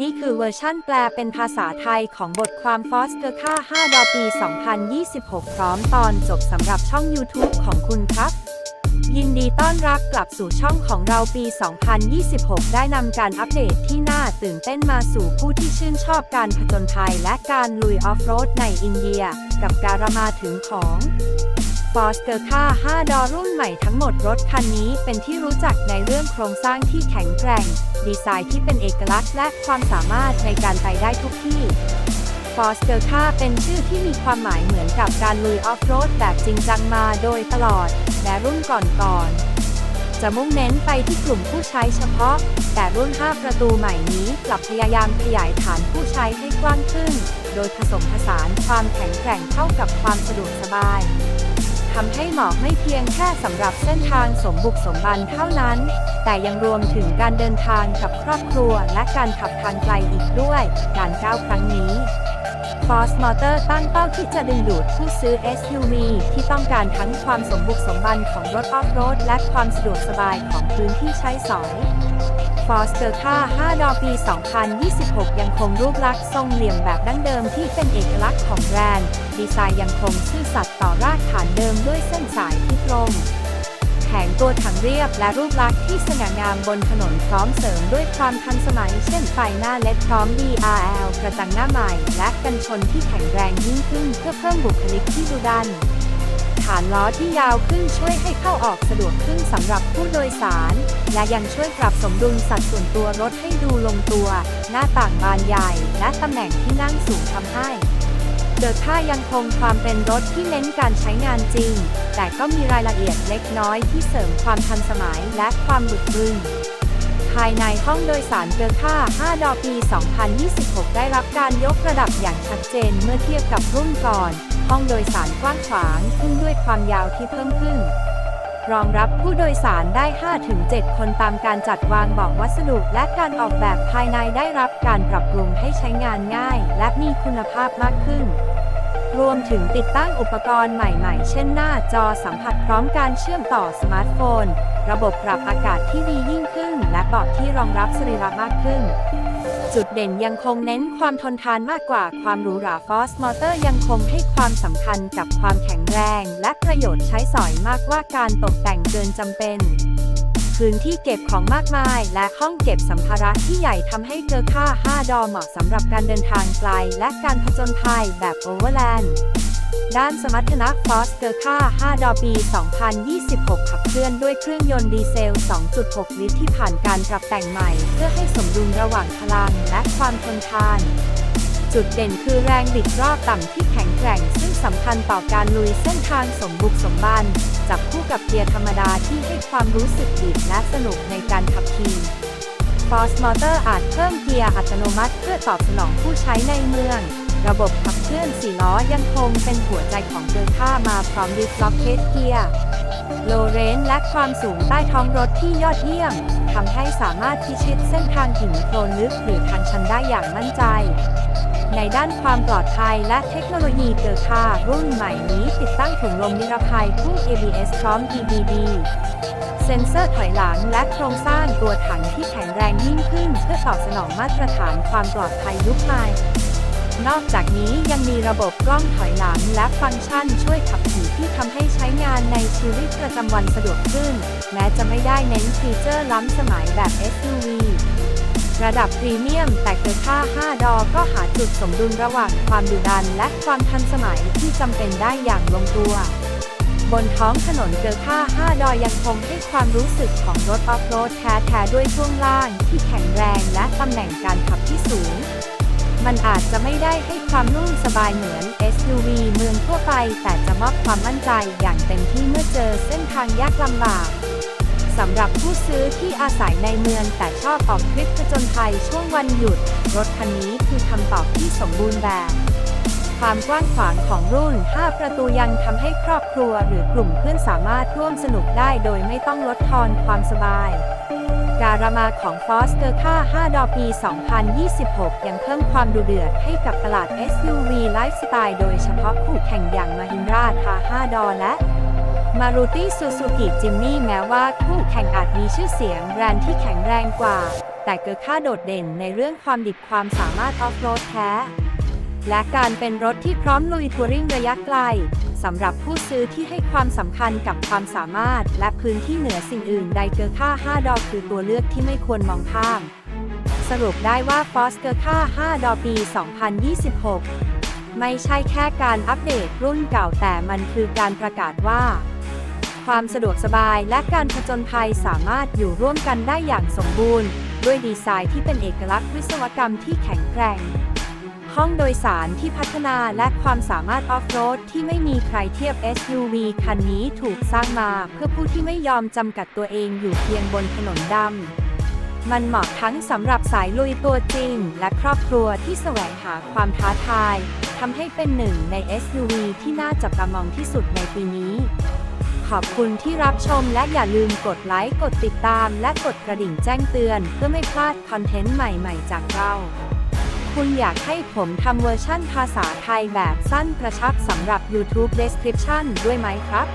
นี่คือเวอร์ชั่นแปลเป็นภาษาไทยของบทความ Foster ค่า 5 ดอปี 2026 พร้อมตอนจบสำหรับช่อง YouTube ของคุณครับ ยินดีต้อนรับกลับสู่ช่องของเราปี 2026 ได้นำการอัปเดตที่น่าตื่นเต้นมาสู่ผู้ที่ชื่นชอบการผจญภัยและการลุยออฟโรดในอินเดีย กับการมาถึงของ ฟอสเตอร์ค่า5ดอรุ่นใหม่ทั้งหมดรถคันนี้เป็นที่รู้จักในเรื่องโครงสร้างที่แข็งแกร่ง ดีไซน์ที่เป็นเอกลักษณ์และความสามารถในการไปได้ทุกที่ฟอสเตอร์ค่าเป็นชื่อที่มีความหมายเหมือนกับการลุยออฟโรดแบบจริงจังมาโดยตลอด และรุ่นก่อนๆจะมุ่งเน้นไปที่กลุ่มผู้ใช้เฉพาะ แต่รุ่น 5 ประตูใหม่นี้กลับพยายามขยายฐานผู้ใช้ให้กว้างขึ้น โดยผสมผสานความแข็งแกร่งเข้ากับความสะดวกสบาย ทำให้เหมาะไม่เพียงแค่สำหรับเส้นทางสมบุกสมบันเท่านั้น แต่ยังรวมถึงการเดินทางกับครอบครัว และการขับทางไกลอีกด้วย การก้าวครั้งนี้ Force Motor ตั้งเป้าที่จะดึงดูดผู้ซื้อ SUV ที่ต้องการทั้งความสมบุกสมบันของรถออฟโรดและความสะดวกสบายของพื้นที่ใช้สอย Forster ค่า5ดอปี 2026 ยังคงรูปลักษณ์ทรงเหลี่ยมแบบดั้งเดิมที่เป็นเอกลักษณ์ของแบรนด์ ดีไซน์ยังคงซื่อสัตย์ต่อรากฐานเดิมด้วยเส้นสายที่ตรงแผงตัวถังเรียบและรูปลักษณ์ที่สง่างามบนถนนพร้อมเสริมด้วยความทันสมัยเช่นไฟหน้าเลดพร้อม DRL กระจังหน้าใหม่ และกันชนที่แข็งแรงยิ่งขึ้นเพื่อเพิ่มบุคลิกที่ดุดัน ฐานล้อที่ยาวขึ้นช่วยให้เข้าออกสะดวกขึ้นสำหรับผู้โดยสาร และยังช่วยปรับสมดุลสัดส่วนตัวรถให้ดูลงตัว หน้าต่างบานใหญ่ และตำแหน่งที่นั่งสูงทำให้เดอค่ายังคงความเป็นรถที่เน้นการใช้งานจริง แต่ก็มีรายละเอียดเล็กน้อยที่เสริมความทันสมัยและความบึกบึนภายในห้องโดยสารเกอค่า 5 ดอปี 2026 ได้รับการยกระดับอย่างชัดเจนเมื่อเทียบกับรุ่นก่อน ห้องโดยสารกว้างขวางขึ้นด้วยความยาวที่เพิ่มขึ้น รองรับผู้โดยสารได้ 5-7 คนตามการจัดวางบอกวัสดุและการออกแบบภายในได้รับการปรับปรุงให้ใช้งานง่าย และมีคุณภาพมากขึ้น รวมถึงติดตั้งอุปกรณ์ใหม่ๆ เช่นหน้าจอสัมผัสพร้อมการเชื่อมต่อสมาร์ทโฟน ระบบปรับอากาศที่ดียิ่งขึ้น และเบาะที่รองรับสรีระมากขึ้น จุดเด่นยังคงเน้นความทนทานมากกว่าความหรูหรา Force Motor ยังคงให้ความสำคัญกับความแข็งแรง และประโยชน์ใช้สอยมากกว่าการตกแต่งเกินจำเป็น พื้นที่เก็บของมากมาย และห้องเก็บสัมภาระที่ใหญ่ทำให้เกอค่า 5 ดอเหมาะสำหรับการเดินทางไกล และการผจญภัยแบบโอเวอร์แลนด์ด้านสมรรถนะ Force เกอร์ค่า 5 ดอปี 2026 ขับเคลื่อนด้วยเครื่องยนต์ดีเซล 2.6 ลิตรที่ผ่านการปรับแต่งใหม่ เพื่อให้สมดุลระหว่างพลังและความทนทาน จุดเด่นคือแรงบิดรอบต่ำที่แข็งแกร่ง ซึ่งสำคัญต่อการลุยเส้นทางสมบุกสมบันจับคู่กับเกียร์ธรรมดาที่ให้ความรู้สึกบิดและสนุกในการขับขี่ Force Motor อาจเพิ่มเกียร์อัตโนมัติเพื่อตอบสนองผู้ใช้ในเมือง ระบบขับเคลื่อน4ล้อยังคงเป็นหัวใจของเดอค่ามาพร้อมดิสล็อกเคสเกียร์โลเรนและความสูงใต้ท้องรถที่ยอดเยี่ยม ทำให้สามารถพิชิตเส้นทางหินโคลนลึกหรือทางชันได้อย่างมั่นใจ ในด้านความปลอดภัยและเทคโนโลยีเกอค่ารุ่นใหม่นี้ติดตั้งถุงลมนิรภัยพุ่ง ABS พร้อม EBD เซ็นเซอร์ถอยหลังและโครงสร้างตัวถังที่แข็งแรงยิ่งขึ้น เพื่อตอบสนองมาตรฐานความปลอดภัยยุคใหม่ นอกจากนี้ยังมีระบบกล้องถอยหลังและฟังก์ชันช่วยขับขี่ที่ทำให้ใช้งานในชีวิตประจำวันสะดวกขึ้น แม้จะไม่ได้เน้นฟีเจอร์ล้ำสมัยแบบ SUV ระดับพรีเมียมแต่เกินค่า 5 ดอก็หาจุดสมดุลระหว่างความดุดันและความทันสมัยที่จำเป็นได้อย่างลงตัว บนท้องถนนเกอค่า 5 ดอยังคงให้ความรู้สึกของรถออฟโรดแท้ๆด้วยช่วงล่างที่แข็งแรงและตำแหน่งการขับที่สูง มันอาจจะไม่ได้ให้ความนุ่มสบายเหมือน SUV เมืองทั่วไป แต่จะมอบความมั่นใจอย่างเต็มที่เมื่อเจอเส้นทางยากลำบากสำหรับผู้ซื้อที่อาศัยในเมืองแต่ชอบออกทริปผจญภัยช่วงวันหยุด รถคันนี้คือคำตอบที่สมบูรณ์แบบ ความกว้างขวางของรุ่น 5 ประตูยังทำให้ครอบครัวหรือกลุ่มเพื่อนสามารถร่วมสนุกได้โดยไม่ต้องลดทอนความสบาย การมาของ Foster ค่า 5 ดอปี 2026 ยังเพิ่มความดุเดือดให้กับตลาด SUV ไลฟ์สไตล์โดยเฉพาะคู่แข่งอย่าง Mahindra Thar 5ดอและ Maruti Suzuki Jimny แม้ว่าคู่แข่งอาจมีชื่อเสียงแบรนด์ที่แข็งแรงกว่า แต่เกิดค่าโดดเด่นในเรื่องความดิบความสามารถออฟโรดแท้ และการเป็นรถที่พร้อมลุยทัวริงระยะไกล สำหรับผู้ซื้อที่ให้ความสำคัญกับความสามารถ และพื้นที่เหนือสิ่งอื่นใดเกอร์ค่า 5 ดอคือตัวเลือกที่ไม่ควรมองข้าม สรุปได้ว่า f o s เกอร์ค่า 5 ดอปี 2026 ไม่ใช่แค่การอัปเดตรุ่นเก่าแต่มันคือการประกาศว่า ความสะดวกสบายและการผจญภัยสามารถอยู่ร่วมกันได้อย่างสมบูรณ์ ด้วยดีไซน์ที่เป็นเอกลักษณ์วิศวกรรมที่แข็งแกร่ง ห้องโดยสารที่พัฒนาและความสามารถออฟโรดที่ไม่มีใครเทียบ SUV คันนี้ถูกสร้างมาเพื่อผู้ที่ไม่ยอมจำกัดตัวเองอยู่เพียงบนถนนดำ มันเหมาะทั้งสำหรับสายลุยตัวจริง และครอบครัวที่แสวงหาความท้าทายทำให้เป็นหนึ่งใน SUV ที่น่าจับตามองที่สุดในปีนี้ ขอบคุณที่รับชมและอย่าลืมกดไลค์ กดติดตาม และกดกระดิ่งแจ้งเตือน เพื่อไม่พลาดคอนเทนต์ใหม่ ๆ จากเรา คุณอยากให้ผมทำเวอร์ชั่นภาษาไทยแบบสั้นกระชับสำหรับ YouTube Description ด้วยไหมครับ